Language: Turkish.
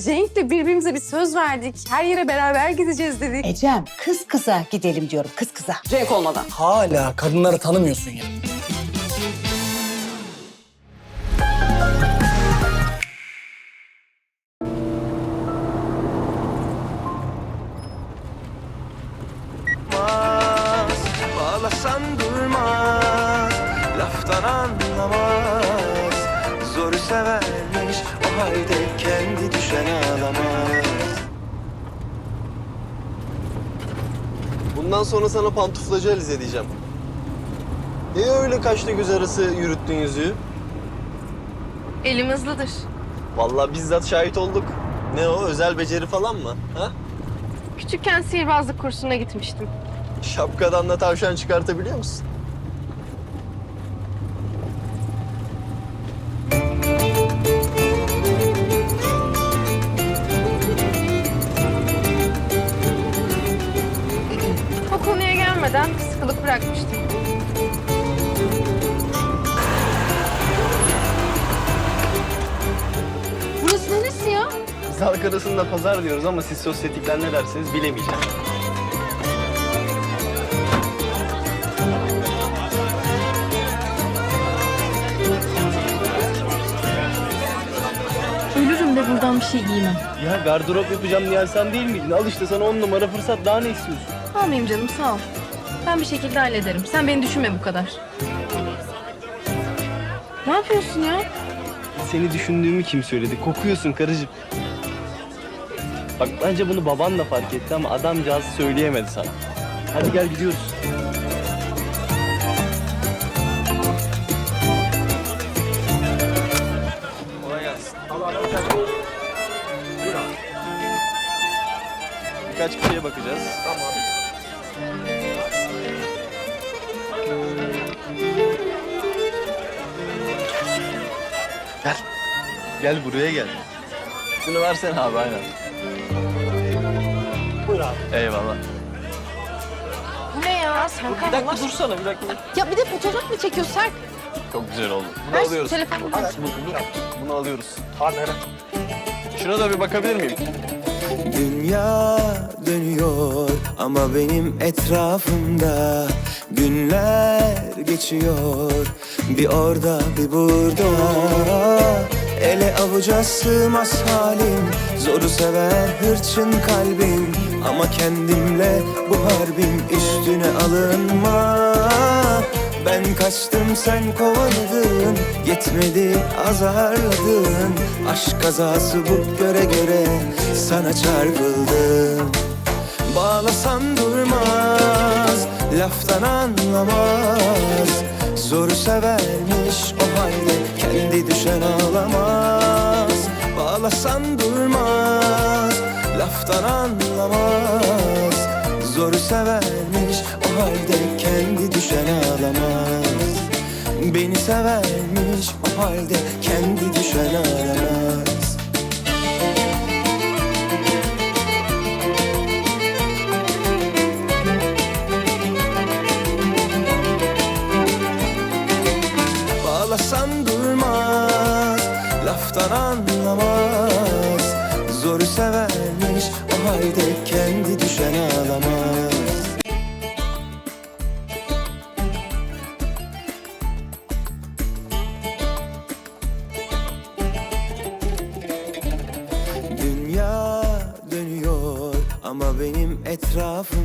biz Cenk'le birbirimize bir söz verdik. Her yere beraber gideceğiz dedik. Ecem kız kıza gidelim diyorum kız kıza. Cenk olmadan. Hala kadınları tanımıyorsun ya. Bağlasan durmaz Laftan anlamaz severmiş O halde kendi düşen ağlamaz Bundan sonra sana pantuflacı Alize diyeceğim. Niye öyle kaşla göz arası yürüttün yüzüğü? Elim hızlıdır. Vallahi bizzat şahit olduk. Ne o özel beceri falan mı? Ha? Küçükken sihirbazlık kursuna gitmiştim. Şapkadan da tavşan çıkartabiliyor musun? Bırakmıştım. Burası neresi ya? Biz halk arasında pazar diyoruz ama siz sosyetikler ne dersiniz bilemeyeceğim. Ölürüm de buradan bir şey giymem. Ya gardırop yapacağım diyen sen değil miydin? Al işte sana on numara fırsat daha ne istiyorsun? Almayayım canım sağ ol. Ben bir şekilde hallederim. Sen beni düşünme bu kadar. Ne yapıyorsun ya? Seni düşündüğümü kim söyledi? Kokuyorsun karıcığım. Bak bence bunu baban da fark etti ama adamcağız söyleyemedi sana. Hadi gel gidiyoruz. Birkaç bir şeye bakacağız. Tamam. Gel. Gel buraya gel. Şunu versene abi aynen. Buyur abi. Eyvallah. Bu ne ya? Sen Bir dakika dursana bir dakika. Ya bir de fotoğraf mı çekiyorsun Serk? Çok güzel oldu. Bunu Ver alıyoruz. telefonu. Bunu alıyoruz. Hadi Şuna da bir bakabilir miyim? Dünya dönüyor ama benim etrafımda Günler geçiyor. Bir orada bir burada Ele avuca sığmaz halim. Zoru sever hırçın kalbim Ama kendimle bu harbim üstüne alınma ben kaçtım sen kovaladın. Yetmedi azarladın. Aşk kazası bu göre göre Sana çarpıldım Bağlasan durmaz Laftan anlamaz. Zoru severmiş o halde Kendi düşen ağlamaz. Bağlasan durmaz Laftan anlamaz Zoru severmiş o halde kendi düşen ağlamaz Beni severmiş o halde kendi düşen ağlamaz Bağlasan durmaz Laftan anlamaz Zoru severmiş o halde kendi düşen ağlamaz. Dünya dönüyor ama benim etrafım